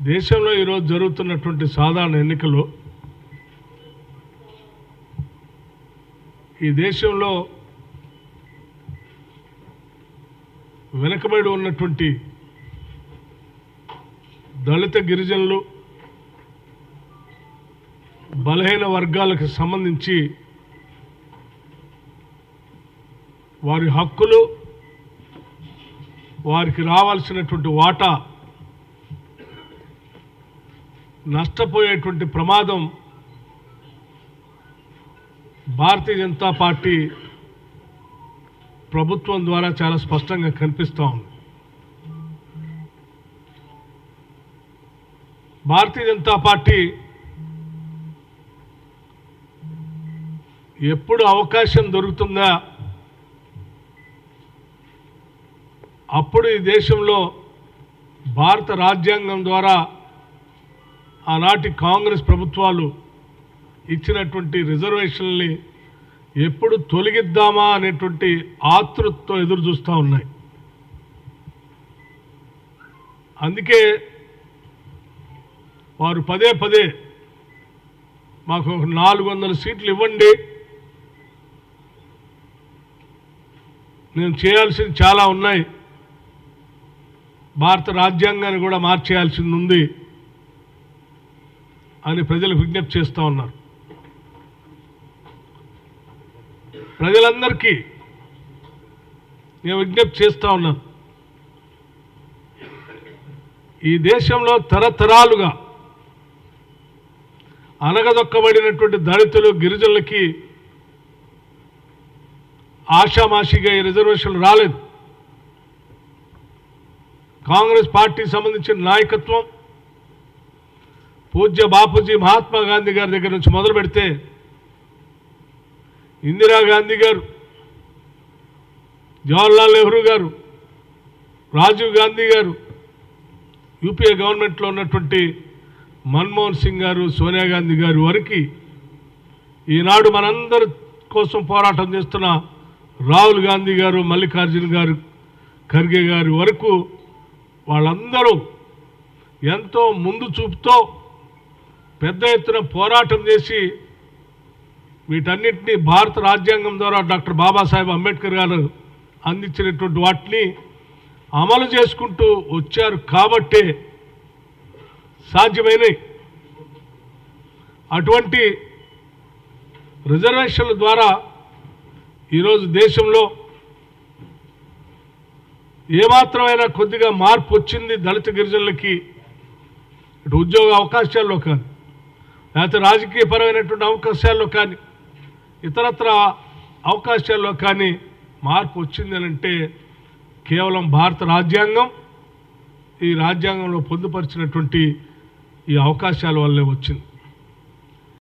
దేశంలో ఈరోజు జరుగుతున్నటువంటి సాధారణ ఎన్నికలు ఈ దేశంలో వెనుకబడి ఉన్నటువంటి దళిత గిరిజనులు బలహీన వర్గాలకు సంబంధించి వారి హక్కులు వారికి రావాల్సినటువంటి వాటా నష్టపోయేటువంటి ప్రమాదం భారతీయ జనతా పార్టీ ప్రభుత్వం ద్వారా చాలా స్పష్టంగా కనిపిస్తూ ఉంది. భారతీయ జనతా పార్టీ ఎప్పుడు అవకాశం దొరుకుతుందా? అప్పుడు ఈ దేశంలో భారత రాజ్యాంగం ద్వారా ఆనాటి కాంగ్రెస్ ప్రభుత్వాలు ఇచ్చినటువంటి రిజర్వేషన్ని ఎప్పుడు తొలగిద్దామా అనేటువంటి ఆతృత్వం ఎదురు చూస్తూ ఉన్నాయి. అందుకే వారు పదే పదే మాకు నాలుగు వందల సీట్లు ఇవ్వండి. నేను చేయాల్సింది చాలా ఉన్నాయి. భారత రాజ్యాంగాన్ని కూడా మార్చేయాల్సింది ఉంది. అని ప్రజలు విజ్ఞప్తి చేస్తూ ఉన్నారు. ప్రజలందరికీ నేను విజ్ఞప్తి చేస్తూ ఉన్నాను. ఈ దేశంలో తరతరాలుగా అనగదొక్కబడినటువంటి దళితులు గిరిజనులకి ఆషామాషిగా ఈ రిజర్వేషన్లు రాలేదు. కాంగ్రెస్ పార్టీకి సంబంధించిన నాయకత్వం పూజ్య బాపూజీ మహాత్మా గాంధీ గారి దగ్గర నుంచి మొదలు పెడితే ఇందిరాగాంధీ గారు జవహర్లాల్ నెహ్రూ గారు రాజీవ్ గాంధీ గారు యూపీఏ గవర్నమెంట్లో ఉన్నటువంటి మన్మోహన్ సింగ్ గారు సోనియా గాంధీ గారి వరకు ఈనాడు మనందరి కోసం పోరాటం చేస్తున్న రాహుల్ గాంధీ గారు మల్లికార్జున్ గారు ఖర్గే గారి వరకు వాళ్ళందరూ ఎంతో ముందు చూపుతో పెద్ద ఎత్తున పోరాటం చేసి వీటన్నిటినీ భారత రాజ్యాంగం ద్వారా డాక్టర్ బాబాసాహెబ్ అంబేద్కర్ గారు అందించినటువంటి వాటిని అమలు చేసుకుంటూ వచ్చారు కాబట్టే సాధ్యమైనవి. అటువంటి రిజర్వేషన్ల ద్వారా ఈరోజు దేశంలో ఏమాత్రమైనా కొద్దిగా మార్పు వచ్చింది దళిత గిరిజనులకి ఇటు ఉద్యోగ అవకాశాల్లో కానీ. లేకపోతే రాజకీయపరమైనటువంటి అవకాశాల్లో కానీ ఇతరత్ర అవకాశాల్లో కానీ మార్పు వచ్చిందనంటే అంటే కేవలం భారత రాజ్యాంగం ఈ రాజ్యాంగంలో పొందుపరిచినటువంటి ఈ అవకాశాల వల్లే వచ్చింది.